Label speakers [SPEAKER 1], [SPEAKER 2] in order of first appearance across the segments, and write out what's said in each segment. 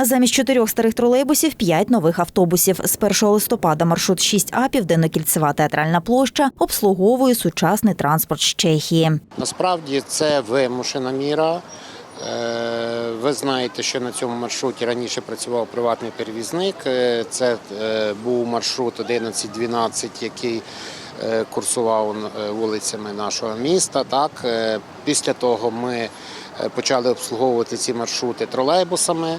[SPEAKER 1] Замість чотирьох старих тролейбусів п'ять нових автобусів. З 1 листопада маршрут 6А Південно-Кільцева театральна площа обслуговує сучасний транспорт з Чехії.
[SPEAKER 2] Насправді це вимушена міра. Е, Ви знаєте, що на цьому маршруті раніше працював приватний перевізник. Е, Це е, був маршрут 11-12, який курсував вулицями нашого міста. Так, після того ми почали обслуговувати ці маршрути тролейбусами.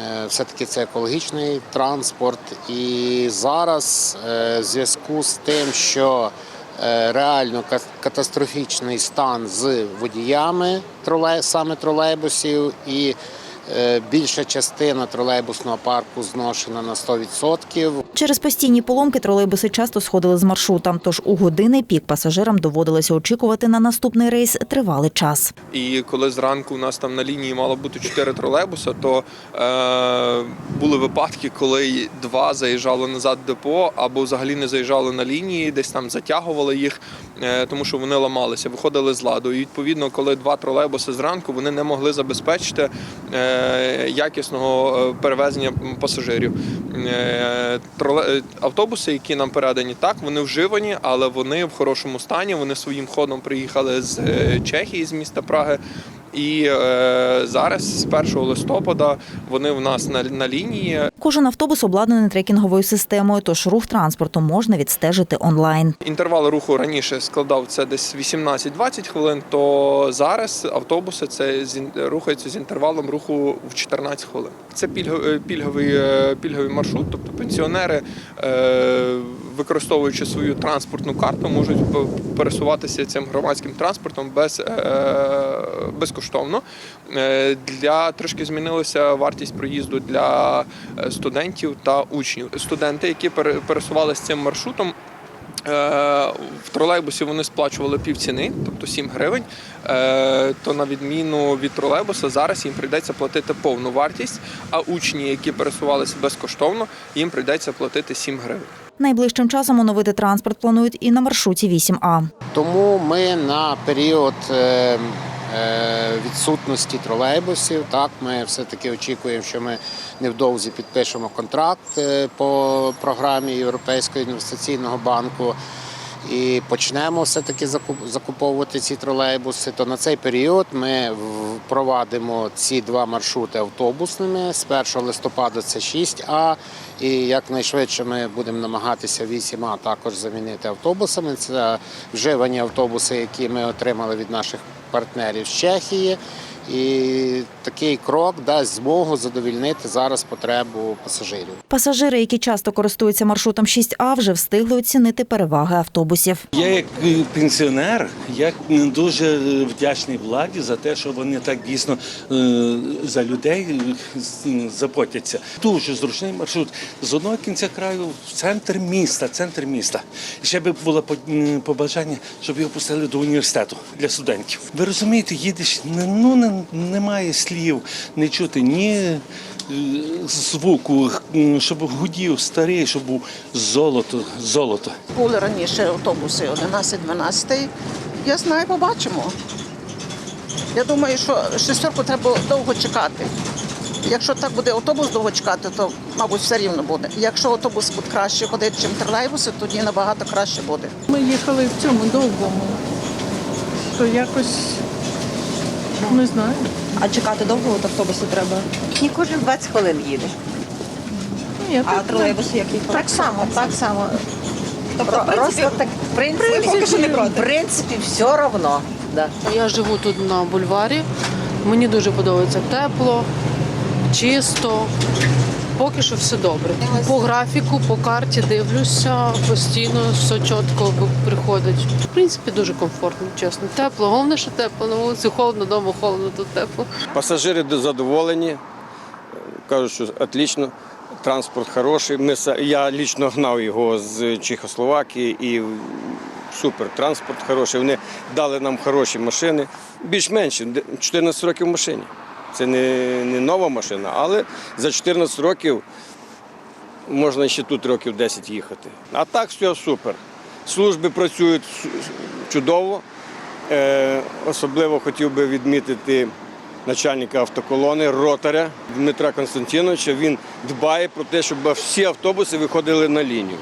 [SPEAKER 2] Е, Все-таки це екологічний транспорт. І зараз е, в зв'язку з тим, що е, реально ка- катастрофічний стан з водіями саме тролейбусів, і більша частина тролейбусного парку зношена на 100%.
[SPEAKER 1] Через постійні поломки тролейбуси часто сходили з маршрута, тож у години пік пасажирам доводилося очікувати на наступний рейс тривалий час.
[SPEAKER 3] І коли зранку у нас там на лінії мало бути чотири тролейбуса, то е, були випадки, коли два заїжджали назад в депо або взагалі не заїжджали на лінії, десь там затягували їх, е, тому що вони ламалися, виходили з ладу. І відповідно, коли два тролейбуси зранку, вони не могли забезпечити е, якісного е, перевезення пасажирів. Е, е, Автобуси, які нам передані, так вони вживані, але вони в хорошому стані. Вони своїм ходом приїхали з е, Чехії, з міста Праги. І е, зараз, з 1 листопада, вони в нас на, на лінії.
[SPEAKER 1] Кожен автобус обладнаний трекінговою системою, тож рух транспорту можна відстежити онлайн.
[SPEAKER 3] Інтервал руху раніше складав це десь 18-20 хвилин. То зараз автобуси це з рухаються з інтервалом руху в 14 хвилин. Це е, пільговий, е, пільговий маршрут, тобто пенсіонери, е, використовуючи свою транспортну карту, можуть пересуватися цим громадським транспортом без, е, безкоштовно. Е, Для трошки змінилася вартість проїзду для е, студентів та учнів. Студенти, які пере- пересувалися цим маршрутом. Е, В тролейбусі вони сплачували півціни, тобто 7 гривень. Е, То на відміну від тролейбуса зараз їм прийдеться платити повну вартість, а учні, які пересувалися безкоштовно, їм прийдеться платити 7 гривень.
[SPEAKER 1] Найближчим часом оновити транспорт планують і на маршруті 8А.
[SPEAKER 2] Тому ми на період е, відсутності тролейбусів, так ми все-таки очікуємо, що ми невдовзі підпишемо контракт е, по програмі Європейського інвестиційного банку. І почнемо все-таки закуп- закуповувати ці тролейбуси, то на цей період ми впровадимо ці два маршрути автобусними. З 1 листопада це 6А, і якнайшвидше ми будемо намагатися 8А також замінити автобусами. Це вживані автобуси, які ми отримали від наших партнерів з Чехії. І такий крок дасть змогу задовільнити зараз потребу пасажирів.
[SPEAKER 1] Пасажири, які часто користуються маршрутом 6А, вже встигли оцінити переваги автобусів.
[SPEAKER 4] Я як е, пенсіонер, я дуже вдячний владі за те, що вони так дійсно е, за людей е, заботяться. Дуже зручний маршрут з одного кінця краю в центр міста, центр міста. Ще би було побажання, щоб його пустили до університету для студентів. Ви розумієте, їдеш, не- ну не, немає слів, не чути ні. е, Звуку, щоб гудів старий, щоб був золото, золото.
[SPEAKER 5] Були раніше автобуси 11-12. Я знаю, побачимо. Я думаю, що шестерку треба довго чекати. Якщо так буде автобус довго чекати, то, мабуть, все рівно буде. Якщо автобус буде краще ходити, ніж тролейбуси, тоді набагато краще буде.
[SPEAKER 6] Ми їхали в цьому довгому, то якось не знаю.
[SPEAKER 7] А чекати довго от автобусу треба?
[SPEAKER 8] І кожен 20 хвилин їде.
[SPEAKER 6] Ну, я
[SPEAKER 7] А тролейбуси як їх?
[SPEAKER 8] Так само, так само.
[SPEAKER 7] Тобто, в принципі,
[SPEAKER 8] так, в принципі,
[SPEAKER 7] поки що не проти.
[SPEAKER 8] в принципі, все равно. Да.
[SPEAKER 9] Я живу тут на бульварі. Мені дуже подобається тепло, чисто. Поки що все добре. По графіку, по карті дивлюся, постійно все чітко приходить. В принципі, дуже комфортно, чесно. Тепло. Головне, що тепло. На вулиці холодно, вдома холодно, тут тепло.
[SPEAKER 10] Пасажири задоволені, кажуть, що отлично, транспорт хороший. Ми, я лічно гнав його з Чехословакії і супер, транспорт хороший. Вони дали нам хороші машини, більш-менш 14 років в машині. Це не, не нова машина, але за 14 років можна ще тут років 10 їхати. А так все супер. Служби працюють чудово. Е, особливо хотів би відмітити начальника автоколони, ротаря Дмитра Константиновича. Він дбає про те, щоб всі автобуси виходили на лінію.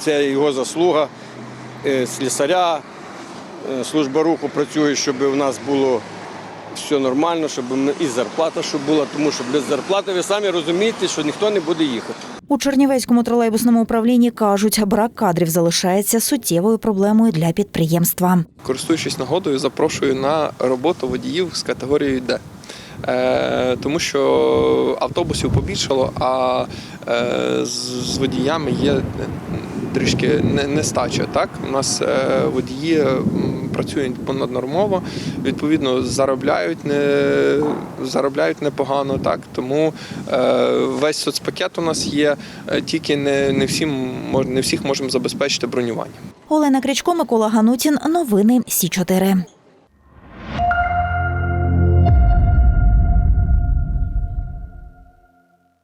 [SPEAKER 10] Це його заслуга е, слісаря, е, служба руху працює, щоб у нас було все нормально, щоб ми- і зарплата щоб була, тому що без зарплати ви самі розумієте, що ніхто не буде їхати.
[SPEAKER 1] У Чернівецькому тролейбусному управлінні кажуть, брак кадрів залишається суттєвою проблемою для підприємства.
[SPEAKER 3] Користуючись нагодою, запрошую на роботу водіїв з категорією Д. Е, тому що автобусів побільшало, а е, з, водіями є трішки не- нестача. Так? У нас е, водії працюють понаднормово, відповідно, заробляють, не, заробляють непогано. Так? Тому е, весь соцпакет у нас є, е, тільки не, не, всім, не всіх можемо забезпечити бронювання.
[SPEAKER 1] Олена Крячко, Микола Ганутін. Новини Сі 4